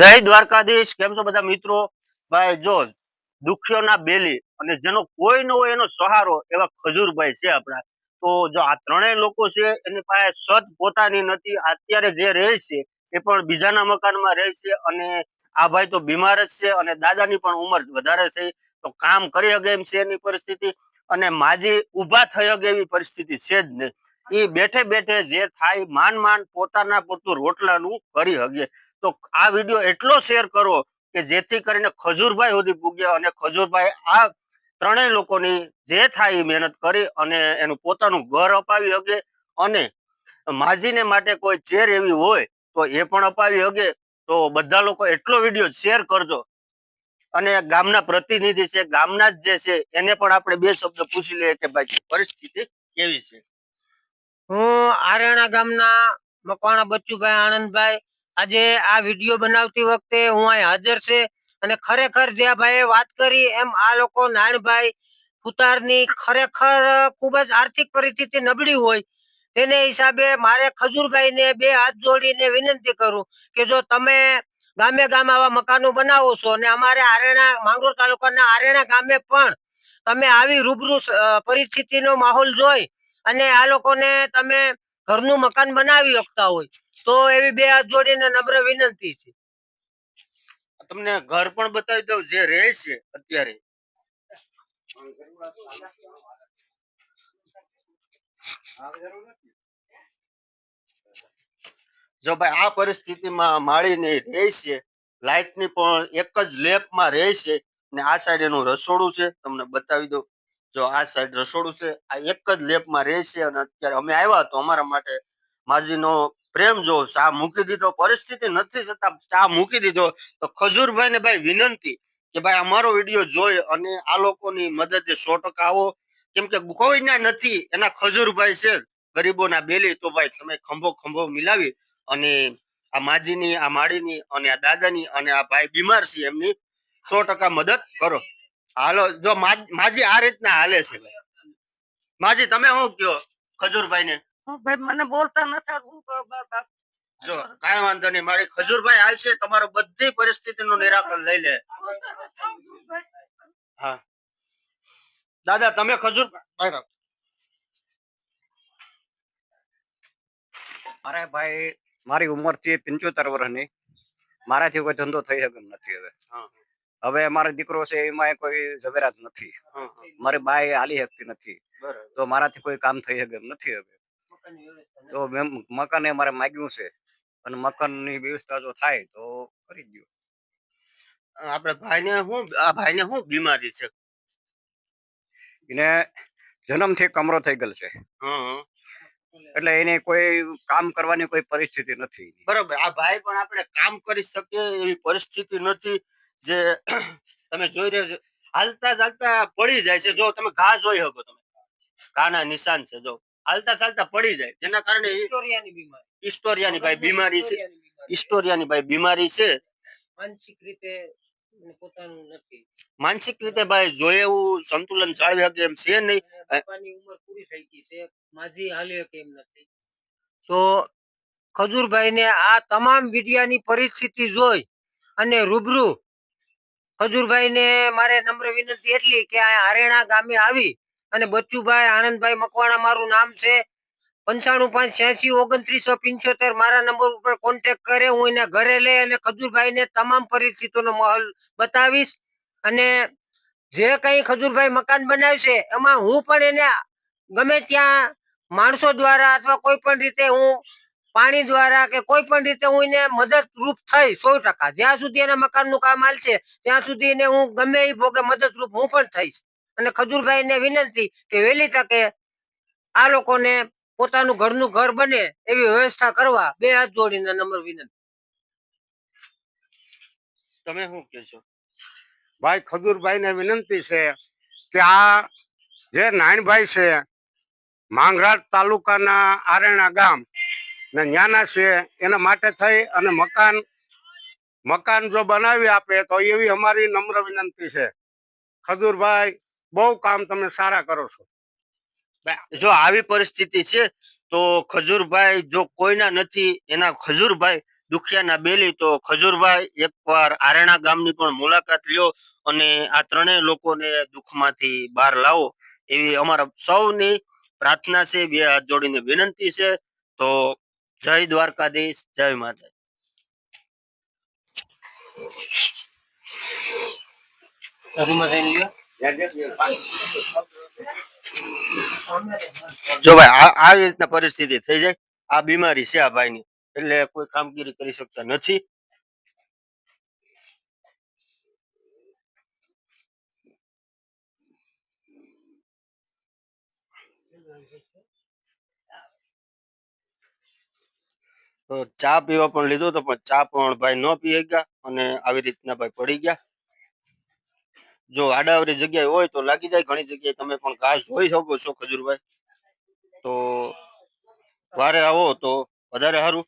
જય દ્વારકાધીશ. કેમ છો બધા મિત્રો? ભાઈ, જો દુખ્યોના બેલી અને જેનો કોઈ ન એનો સહારો એવા ખજૂરભાઈ છે આપણા. તો જો આ ત્રણેય લોકો છે, એની પાસે સત પોતાની નથી. અત્યારે જે રહે છે, એ પણ બીજાના મકાનમાં રહે છે અને આ ભાઈ તો બીમાર જ છે અને દાદાની પણ ઉંમર વધારે છે. તો કામ કરી શકે એમ છે એની પરિસ્થિતિ અને માજી ઊભા થઈ શકે એવી પરિસ્થિતિ છે જ નહીં એ બેઠે બેઠે જે થાય, માન માન પોતાના પૂરતું રોટલાનું કરી શકે. તો આ વીડિયો એટલો શેર કરો કે જેથી કરીને ખજૂરભાઈ સુધી પૂગ્યા અને ખજૂરભાઈ આ ત્રણેય લોકોની જે થાય મહેનત કરી અને એનું પોતાનું ઘર અપાવી શકે અને માજીને માટે કોઈ ચેર એવી હોય તો એ પણ અપાવી શકે. તો બધા લોકો એટલો વીડિયો શેર કરજો. અને ગામના પ્રતિનિધિ છે, ગામના જ છે, એને પણ આપણે બે શબ્દ પૂછી લઈએ કે ભાઈ પરિસ્થિતિ કેવી છે? હું આરણા ગામના મકવાણા બચ્ચુભાઈ આનંદભાઈ આજે આ વીડિયો બનાવતી વખતે હું અહીં હાજર છે અને ખરેખર જે ભાઈએ વાત કરી એમ આ લોકો નાનભાઈ કુતારની ખરેખર ખૂબ જ આર્થિક પરિસ્થિતિ નબળી હોય તેને હિસાબે મારે ખજૂરભાઈને બે હાથ જોડીને વિનંતી કરું કે જો તમે ગામે ગામ આવા મકાનો બનાવો છો અને અમારે આરેણા માંગરોળ તાલુકાના આરેણા ગામે પણ તમે આવી રૂબરૂ પરિસ્થિતિનો માહોલ જોઈ અને આ લોકોને તમે ઘરનું મકાન બનાવી શકતા હોય. તો એવી બે હાથ જોડીને નમ્ર વિનંતી છે. તમને ઘર પણ બતાવી દઉં, જે રહે છે અત્યારે. જો ભાઈ, આ પરિસ્થિતિમાં માળીને રહે છે લાઇટની પણ એક જ લેપમાં રહે છે, ને આ સાઈડ એનું રસોડું છે, તમને બતાવી દઉં. જો આ સાઈડ રસોડું છે, આ એક જ લેપમાં રહે છે, અને અત્યારે અમે આવ્યા તો અમારા માટે માજીનો પ્રેમ જો ચા મૂકી દીધો, પરિસ્થિતિ નથી છતાં ચા મૂકી દીધો, તો ખજૂરભાઈ ને ભાઈ વિનંતી કે ભાઈ અમારો વીડિયો જોઈ અને આ લોકોની મદદે સો ટકા આવો. કેમ કે કોઈના નથી, એના ખજૂરભાઈ છે, ગરીબોના બેલી, તો ભાઈ તમે ખંભો ખંભો મિલાવી અને આ માજીની, આ માળીની અને આ દાદાની અને આ ભાઈ બીમાર છે એમની, સો ટકા મદદ કરો. હાલો, જો માજી આ રીતના હાલે છે ભાઈ. માજી, તમે શું કયો ખજૂરભાઈ ને ભાઈ મને બોલતા નથી. હું. જો કાંઈ વાંધો નહીં મારી ખજૂરભાઈ આવશે તમારો બધી પરિસ્થિતિનું નિરાકરણ લઈ લે. હા દાદા તમે ખજૂર ભાઈ ભાઈ મારી ઉંમર છે પંચોતેર વર્ષની. મારાથી કોઈ ધંધો થઈ શકે નથી હવે. હા. હવે મારો દીકરો છે એમાં કોઈ ઝવેરાત નથી. મારી બાઈ હાલી શકતી નથી. બરાબર. તો મારાથી કોઈ કામ થઈ શકે નથી હવે. તો મકાન એ મારે માગ્યું છે. અને મકાનની વ્યવસ્થા જો થાય તો કરી દો આપણે ભાઈને શું આ ભાઈને શું બીમારી છે? એને જન્મથી કમરો થઈ ગયેલ છે. એટલે એને કોઈ કામ કરવાની કોઈ પરિસ્થિતિ નથી બરાબર. આ ભાઈ પણ આપણે કામ કરી શકીએ એવી પરિસ્થિતિ નથી જે તમે જોઈ રહ્યા છો. હાલતા ચાલતા પડી જાય છે. જો તમે ઘા જોઈ શકો તમે. ઘાના નિશાન છે જો. હાલતા ચાલતા પડી જાય. જેના કારણે ઇસ્ટોરિયાની બીમારી. હિસ્ટોરિયાની ભાઈ બીમારી છે. ઇસ્ટોરિયાની ભાઈ બીમારી છે. માનસિક રીતે પોતાનું નથી. માનસિક રીતે ભાઈ જોઈએ એવું સંતુલન જાળવી શકે એમ છે નહીં. અને ઉંમર પૂરી થઈ ગઈ છે. માજી હાલી એમ નથી. તો ખજૂરભાઈને આ તમામ વિડિયાની પરિસ્થિતિ જોઈ અને રૂબરૂ ખજૂરભાઈને મારે નમ્ર વિનંતી એટલી કે આ હરેણા ગામે આવી અને બચ્ચુભાઈ, આનંદભાઈ મકવાણા મારું નામ છે. પંચાણું પાંચ, છ્યાસી, ઓગણત્રીસો, પંચોતેર મારા નંબર ઉપર કોન્ટેક્ટ કરે, હું એને ઘરે લઈ અને ખજૂરભાઈને તમામ પરિસ્થિતિનો માહોલ બતાવીશ. અને જે કંઈ ખજૂરભાઈ મકાન બનાવશે, એમાં હું પણ એને ગમે ત્યાં માણસો દ્વારા અથવા કોઈ પણ રીતે હું પાણી દ્વારા કે કોઈ પણ રીતે હું એને મદદરૂપ થઈ સો ટકા. જ્યાં સુધી એના મકાનનું કામ હાલશે, ત્યાં સુધી એને હું ગમે એ ભોગે મદદરૂપ હું પણ થઈશ. અને ખજૂરભાઈને વિનંતી કે વહેલી તકે આ લોકોને પોતાનું ઘરનું ઘર બને એવી વ્યવસ્થા કરવા બે હાથ જોડીને નંબર વિનંતી. તમે શું કહેશો ભાઈ ખજૂરભાઈ ને વિનંતી છે કે આ જે નાયણભાઈ છે, માંગરાળ તાલુકાના આરેણા ગામ ને ન્યાના છે, એના માટે થઈ અને મકાન મકાન જો બનાવી આપે તો એવી અમારી નમ્ર વિનંતી છે. ખજૂરભાઈ બહુ કામ તમે સારા કરો છો. જો આવી પરિસ્થિતિ છે તો ખજૂરભાઈ જો કોઈના નથી એના ખજૂરભાઈ દુખિયાના બેલી તો ખજૂરભાઈ એકવાર આરણા ગામની પણ મુલાકાત લ્યો અને આ ત્રણેય લોકોને દુઃખમાંથી બહાર લાવો એવી અમારા સૌની પ્રાર્થના છે બે હાથ જોડીને વિનંતી છે. તો જય દ્વારકાધીશ જય માતા લ્યો જો ભાઈ, આ આવી રીતના પરિસ્થિતિ થઈ જાય, આ બીમારી છે આ ભાઈની, એટલે કોઈ કામગીરી કરી શકતા નથી. તો ચા પીવા પણ લીધો તો પણ ચા પણ ભાઈ ન પી ગયા અને આવી રીતના ભાઈ પડી ગયા. જો આડાવરી જગ્યાએ હોય તો લાગી જાય. ઘણી જગ્યાએ તમે પણ ઘાસ જોઈ શકો છો ખજૂરભાઈ. તો વારે આવો તો વધારે સારું.